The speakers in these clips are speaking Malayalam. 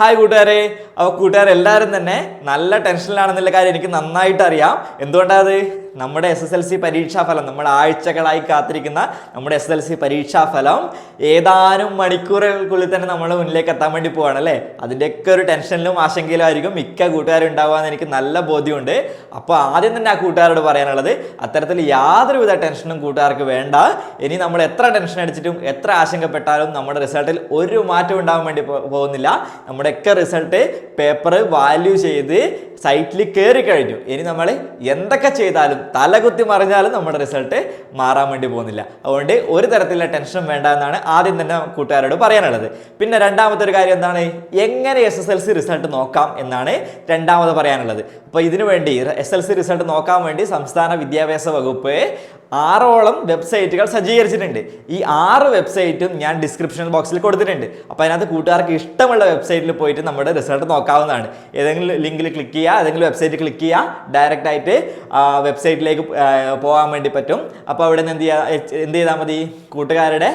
ഹായ് കൂട്ടുകാരെ. അപ്പോൾ കൂട്ടുകാരെല്ലാവരും തന്നെ നല്ല ടെൻഷനിലാണെന്നുള്ള കാര്യം എനിക്ക് നന്നായിട്ട് അറിയാം. എന്തുകൊണ്ടാത് നമ്മുടെ എസ് എസ് എൽ സി പരീക്ഷാഫലം നമ്മൾ ആഴ്ചകളായി കാത്തിരിക്കുന്ന നമ്മുടെ എസ് എസ് എൽ സി പരീക്ഷാഫലം ഏതാനും മണിക്കൂറുകൾക്കുള്ളിൽ തന്നെ നമ്മൾ മുന്നിലേക്ക് എത്താൻ വേണ്ടി പോവാണ് അല്ലേ? അതിന്റെയൊക്കെ ഒരു ടെൻഷനിലും ആശങ്കയിലും ആയിരിക്കും മിക്ക കൂട്ടുകാരും ഉണ്ടാവുകയെന്ന് എനിക്ക് നല്ല ബോധ്യമുണ്ട്. അപ്പോൾ ആദ്യം തന്നെ ആ കൂട്ടുകാരോട് പറയാനുള്ളത് അത്തരത്തിൽ യാതൊരുവിധ ടെൻഷനും കൂട്ടുകാർക്ക് വേണ്ട. ഇനി നമ്മൾ എത്ര ടെൻഷൻ അടിച്ചിട്ടും എത്ര ആശങ്കപ്പെട്ടാലും നമ്മുടെ റിസൾട്ടിൽ ഒരു മാറ്റം ഉണ്ടാവാൻ വേണ്ടി പോകുന്നില്ല. നമ്മുടെയൊക്കെ റിസൾട്ട് പേപ്പർ വാല്യൂ ചെയ്ത് സൈറ്റിൽ കയറി കഴിഞ്ഞു. ഇനി നമ്മൾ എന്തൊക്കെ ചെയ്താലും തലകുത്തി മറിഞ്ഞാലും നമ്മുടെ റിസൾട്ട് മാറാൻ വേണ്ടി പോകുന്നില്ല. അതുകൊണ്ട് ഒരു തരത്തിലുള്ള ടെൻഷനും വേണ്ട എന്നാണ് ആദ്യം തന്നെ കൂട്ടുകാരോട് പറയാനുള്ളത്. പിന്നെ രണ്ടാമത്തെ ഒരു കാര്യം എന്താണ്? എങ്ങനെ S S L C result നോക്കാം എന്നാണ് രണ്ടാമത് പറയാനുള്ളത്. അപ്പോൾ ഇതിനു വേണ്ടി എസ് എൽ സി റിസൾട്ട് നോക്കാൻ വേണ്ടി സംസ്ഥാന വിദ്യാഭ്യാസ വകുപ്പ് ആറോളം വെബ്സൈറ്റുകൾ സജ്ജീകരിച്ചിട്ടുണ്ട്. ഈ ആറ് വെബ്സൈറ്റും ഞാൻ ഡിസ്ക്രിപ്ഷൻ ബോക്സിൽ കൊടുത്തിട്ടുണ്ട്. അപ്പോൾ അതിനകത്ത് കൂട്ടുകാർക്ക് ഇഷ്ടമുള്ള വെബ്സൈറ്റിൽ പോയിട്ട് നമ്മുടെ റിസൾട്ട് നോക്കാവുന്നതാണ്. ഏതെങ്കിലും ലിങ്കിൽ ക്ലിക്ക് ചെയ്യുക ഏതെങ്കിലും വെബ്സൈറ്റ് ക്ലിക്ക് ചെയ്യുക ഡയറക്റ്റ് ആയിട്ട് വെബ്സൈറ്റിലേക്ക് പോകാൻ വേണ്ടി പറ്റും. അപ്പോൾ അവിടെ നിന്ന് എന്ത് ചെയ്യുക എന്ത് ചെയ്താൽ മതി? കൂട്ടുകാരുടെ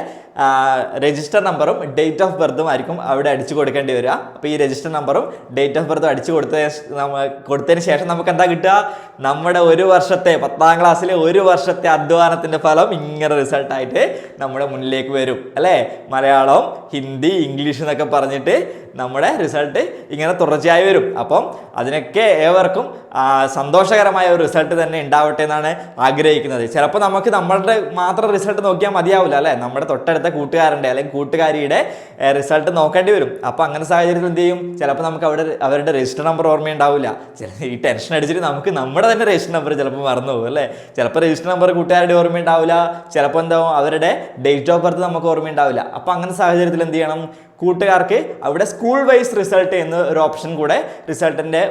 രജിസ്റ്റർ നമ്പറും ഡേറ്റ് ഓഫ് ബർത്തും ആയിരിക്കും അവിടെ അടിച്ചു കൊടുക്കേണ്ടി വരിക. അപ്പോൾ ഈ രജിസ്റ്റർ നമ്പറും ഡേറ്റ് ഓഫ് ബർത്തും അടിച്ചു കൊടുത്ത കൊടുത്തതിന് ശേഷം നമുക്ക് എന്താ കിട്ടുക? നമ്മുടെ ഒരു വർഷത്തെ പത്താം ക്ലാസ്സിലെ ഒരു വർഷത്തെ അധ്വാനത്തിന്റെ ഫലം ഇങ്ങനെ റിസൾട്ടായിട്ട് നമ്മുടെ മുന്നിലേക്ക് വരും. അല്ലേ? മലയാളം ഹിന്ദി ഇംഗ്ലീഷ് എന്നൊക്കെ പറഞ്ഞിട്ട് നമ്മുടെ റിസൾട്ട് ഇങ്ങനെ തുടർച്ചയായി വരും. അപ്പം അതിനൊക്കെ ഏവർക്കും സന്തോഷകരമായ ഒരു റിസൾട്ട് തന്നെ ഉണ്ടാവട്ടെ എന്നാണ് ആഗ്രഹിക്കുന്നത്. ചിലപ്പോൾ നമുക്ക് നമ്മളുടെ മാത്രം റിസൾട്ട് നോക്കിയാൽ മതിയാവില്ല അല്ലേ? നമ്മുടെ തൊട്ടടുത്ത കൂട്ടുകാരന്റെ അല്ലെങ്കിൽ കൂട്ടുകാരിയുടെ റിസൾട്ട് നോക്കേണ്ടി വരും. അപ്പോൾ അങ്ങനെ സാഹചര്യത്തിൽ എന്ത് ചെയ്യും? ചിലപ്പോൾ നമുക്ക് അവിടെ അവരുടെ രജിസ്റ്റർ നമ്പർ ഓർമ്മയുണ്ടാവില്ല. ചില ഈ ടെൻഷൻ അടിച്ചിട്ട് നമുക്ക് നമ്മുടെ തന്നെ രജിസ്റ്റർ നമ്പർ ചിലപ്പോൾ മറന്നു പോകും അല്ലേ? ചിലപ്പോൾ രജിസ്റ്റർ നമ്പർ കൂട്ടുകാരുടെ ഓർമ്മയുണ്ടാവില്ല. ചിലപ്പോൾ എന്താവും? അവരുടെ ഡേറ്റ് ഓഫ് ബർത്ത് നമുക്ക് ഓർമ്മയുണ്ടാവില്ല. അപ്പോൾ അങ്ങനെ സാഹചര്യത്തിൽ എന്ത് ചെയ്യണം? കൂട്ടുകാർക്ക് അവിടെ സ്കൂൾ വൈസ് റിസൾട്ട് എന്ന ഒരു ഓപ്ഷൻ കൂടെ റിസൾട്ടിന്റെ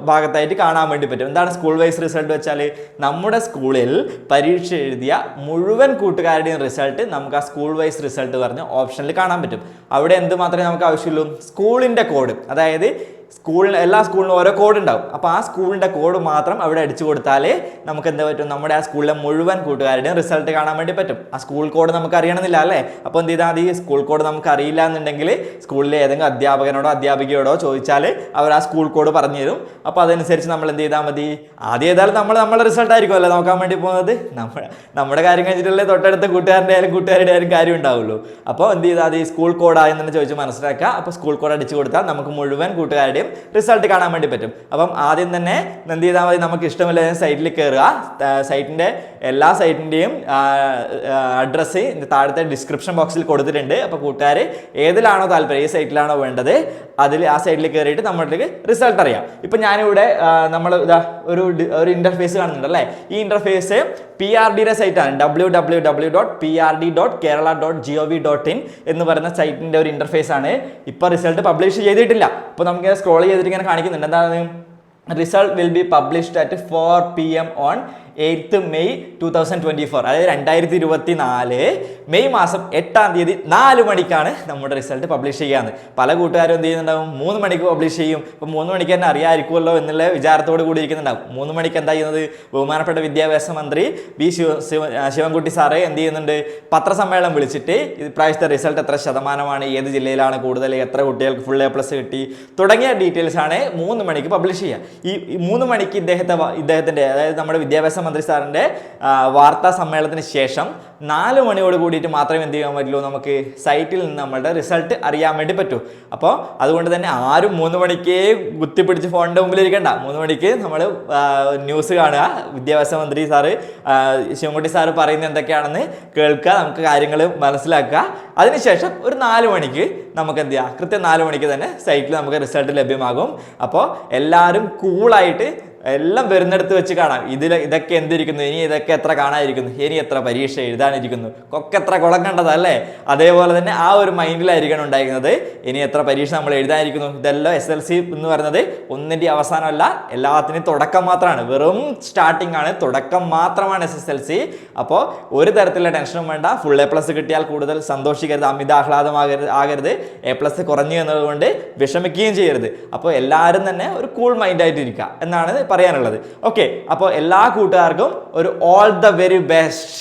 ഭാഗത്തായിട്ട് കാണാൻ വേണ്ടി പറ്റും. എന്താണ് സ്കൂൾ വൈസ് റിസൾട്ട് വെച്ചാൽ നമ്മുടെ സ്കൂളിൽ പരീക്ഷ എഴുതിയ മുഴുവൻ കൂട്ടുകാരുടെയും റിസൾട്ട് നമുക്ക് ആ സ്കൂൾ വൈസ് റിസൾട്ട് പറഞ്ഞ ഓപ്ഷനിൽ കാണാൻ പറ്റും. അവിടെ എന്ത് മാത്രമേ നമുക്ക് ആവശ്യമുള്ളൂ? സ്കൂളിന്റെ കോഡ് അതായത് സ്കൂളിന് എല്ലാ സ്കൂളിനും ഓരോ കോഡ് ഉണ്ടാവും. അപ്പോൾ ആ സ്കൂളിന്റെ കോഡ് മാത്രം അവിടെ അടിച്ചു കൊടുത്താലേ നമുക്ക് എന്താ പറ്റും? നമ്മുടെ ആ സ്കൂളിലെ മുഴുവൻ കൂട്ടുകാരുടെയും റിസൾട്ട് കാണാൻ വേണ്ടി പറ്റും. ആ സ്കൂൾ കോഡ് നമുക്ക് അറിയണമെന്നില്ല അല്ലേ? അപ്പോൾ എന്ത് ചെയ്താൽ മതി? സ്കൂൾ കോഡ് നമുക്ക് അറിയില്ല എന്നുണ്ടെങ്കിൽ സ്കൂളിലെ ഏതെങ്കിലും അധ്യാപകനോടോ അധ്യാപികയോടോ ചോദിച്ചാൽ അവർ ആ സ്കൂൾ കോഡ് പറഞ്ഞു തരും. അപ്പോൾ അതനുസരിച്ച് നമ്മൾ എന്ത് ചെയ്താൽ മതി? ആദ്യം ഏതായാലും നമ്മൾ നമ്മളെ റിസൾട്ട് ആയിരിക്കുമല്ലോ നോക്കാൻ വേണ്ടി പോകുന്നത്. നമ്മൾ നമ്മുടെ കാര്യം കഴിഞ്ഞിട്ടല്ലേ തൊട്ടടുത്ത കൂട്ടുകാരന്റെ ആയാലും കൂട്ടുകാരുടെ ആയാലും കാര്യം ഉണ്ടാവുള്ളൂ. അപ്പോൾ എന്ത് ചെയ്താൽ മതി? സ്കൂൾ കോഡായെന്ന് ചോദിച്ച് മനസ്സിലാക്കുക. അപ്പോൾ സ്കൂൾ കോഡ് അടിച്ചു കൊടുത്താൽ നമുക്ക് മുഴുവൻ കൂട്ടുകാരുടെയും റിസൾട്ട് കാണാൻ വേണ്ടി പറ്റും. അപ്പം ആദ്യം തന്നെ എന്ത് ചെയ്താൽ മതി? നമുക്ക് ഇഷ്ടമില്ല സൈറ്റിൽ കയറുക സൈറ്റിന്റെ എല്ലാ സൈറ്റിന്റെയും അഡ്രസ്സ് താഴത്തെ ഡിസ്ക്രിപ്ഷൻ ബോക്സിൽ കൊടുത്തിട്ടുണ്ട്. അപ്പോൾ കൂട്ടുകാർ ഏതിലാണോ താല്പര്യം ഈ സൈറ്റിലാണോ വേണ്ടത് അതിൽ ആ സൈറ്റിൽ കയറിയിട്ട് നമ്മളിലേക്ക് റിസൾട്ട് അറിയാം. ഇപ്പം ഞാനിവിടെ നമ്മൾ ഇതാ ഒരു ഒരു ഇന്റർഫേസ് കാണുന്നുണ്ട് അല്ലേ? ഈ ഇന്റർഫേസ് പി ആർ ഡിയുടെ സൈറ്റാണ് W W W dot P R D dot Kerala dot G O V dot in എന്ന് പറയുന്ന സൈറ്റിന്റെ ഒരു ഇന്റർഫേസ് ആണ്. ഇപ്പോൾ റിസൾട്ട് പബ്ലിഷ് ചെയ്തിട്ടില്ല. അപ്പോൾ നമുക്ക് സ്ക്രോൾ ചെയ്തിട്ട് ഇങ്ങനെ കാണിക്കുന്നുണ്ട്. എന്താണ് result will be published at four P M on eighth May two thousand twenty four അതായത് രണ്ടായിരത്തി ഇരുപത്തി നാല് മെയ് മാസം എട്ടാം തീയതി നാല് മണിക്കാണ് നമ്മുടെ റിസൾട്ട് പബ്ലിഷ് ചെയ്യാന്ന്. പല കൂട്ടുകാരും എന്ത് ചെയ്യുന്നുണ്ടാവും? മൂന്ന് മണിക്ക് പബ്ലിഷ് ചെയ്യും. അപ്പോൾ മൂന്ന് മണിക്ക് തന്നെ അറിയാമായിരിക്കുമല്ലോ എന്നുള്ള വിചാരത്തോട് കൂടി ഇരിക്കുന്നുണ്ടാവും. മൂന്ന് മണിക്ക് എന്താ ചെയ്യുന്നത്? ബഹുമാനപ്പെട്ട വിദ്യാഭ്യാസ മന്ത്രി ബി ശിവ ശിവ- ശിവൻകുട്ടി സാറ് എന്ത് ചെയ്യുന്നുണ്ട്? പത്രസമ്മേളനം വിളിച്ചിട്ട് ഇപ്രാവശ്യത്തെ റിസൾട്ട് എത്ര ശതമാനമാണ്? ഏത് ജില്ലയിലാണ്? കൂടുതൽ എത്ര കുട്ടികൾക്ക് ഫുൾ എ പ്ലസ് കിട്ടി? തുടങ്ങിയ ഡീറ്റെയിൽസ് ആണ് മൂന്ന് മണിക്ക് പബ്ലിഷ് ചെയ്യുക. ഈ മൂന്ന് മണിക്ക് ഇദ്ദേഹത്തെ ഇദ്ദേഹത്തിന്റെ അതായത് നമ്മുടെ വിദ്യാഭ്യാസ മന്ത്രി സാറിന്റെ വാർത്താ സമ്മേളനത്തിന് ശേഷം നാല് മണിയോട് കൂടിയിട്ട് മാത്രമേ എന്ത് ചെയ്യാൻ പറ്റുള്ളൂ? നമുക്ക് സൈറ്റിൽ നിന്ന് നമ്മളുടെ റിസൾട്ട് അറിയാൻ വേണ്ടി പറ്റൂ. അപ്പോൾ അതുകൊണ്ട് തന്നെ ആരും മൂന്ന് മണിക്ക് കുത്തിപ്പിടിച്ച് ഫോണിന്റെ മുമ്പിൽ ഇരിക്കണ്ട. മൂന്ന് മണിക്ക് നമ്മൾ ന്യൂസ് കാണുക. വിദ്യാഭ്യാസ മന്ത്രി സാറ് ശിവൻകുട്ടി സാറ് പറയുന്നത് എന്തൊക്കെയാണെന്ന് കേൾക്കുക. നമുക്ക് കാര്യങ്ങൾ മനസ്സിലാക്കുക. അതിനുശേഷം ഒരു നാല് മണിക്ക് നമുക്ക് എന്ത് ചെയ്യാം? കൃത്യം നാല് മണിക്ക് തന്നെ സൈറ്റിൽ നമുക്ക് റിസൾട്ട് ലഭ്യമാകും. അപ്പോൾ എല്ലാവരും കൂളായിട്ട് എല്ലാം വരുന്നിടത്ത് വെച്ച് കാണാം. ഇതിൽ ഇതൊക്കെ എന്തിരിക്കുന്നു? ഇനി ഇതൊക്കെ എത്ര കാണാതിരിക്കുന്നു? ഇനി എത്ര പരീക്ഷ എഴുതാനിരിക്കുന്നു? കൊക്കെ എത്ര കുളം കണ്ടതല്ലേ അതേപോലെ തന്നെ ആ ഒരു മൈൻഡിലായിരിക്കണം ഉണ്ടായിരുന്നത്. ഇനി എത്ര പരീക്ഷ നമ്മൾ എഴുതാനിരിക്കുന്നു? ഇതെല്ലാം എസ് എൽ സി എന്ന് പറയുന്നത് ഒന്നിന്റെ അവസാനമല്ല എല്ലാത്തിനും തുടക്കം മാത്രമാണ്. വെറും സ്റ്റാർട്ടിംഗ് ആണ്. തുടക്കം മാത്രമാണ് എസ് എസ് എൽ സി അപ്പോൾ ഒരു തരത്തിലുള്ള ടെൻഷനും വേണ്ട. ഫുൾ എ പ്ലസ് കിട്ടിയാൽ കൂടുതൽ സന്തോഷിക്കരുത്. അമിത ആഹ്ലാദമാകരുത് ആകരുത്. എ പ്ലസ് കുറഞ്ഞു എന്നതുകൊണ്ട് വിഷമിക്കുകയും ചെയ്യരുത്. അപ്പോൾ എല്ലാവരും തന്നെ ഒരു കൂൾ മൈൻഡായിട്ടിരിക്കുക എന്നാണ് എന്നാണ് പറയാനുള്ളത്. ഓക്കെ അപ്പോൾ എല്ലാ കൂട്ടുകാർക്കും ഒരു ഓൾ ദ വെരി ബെസ്റ്റ്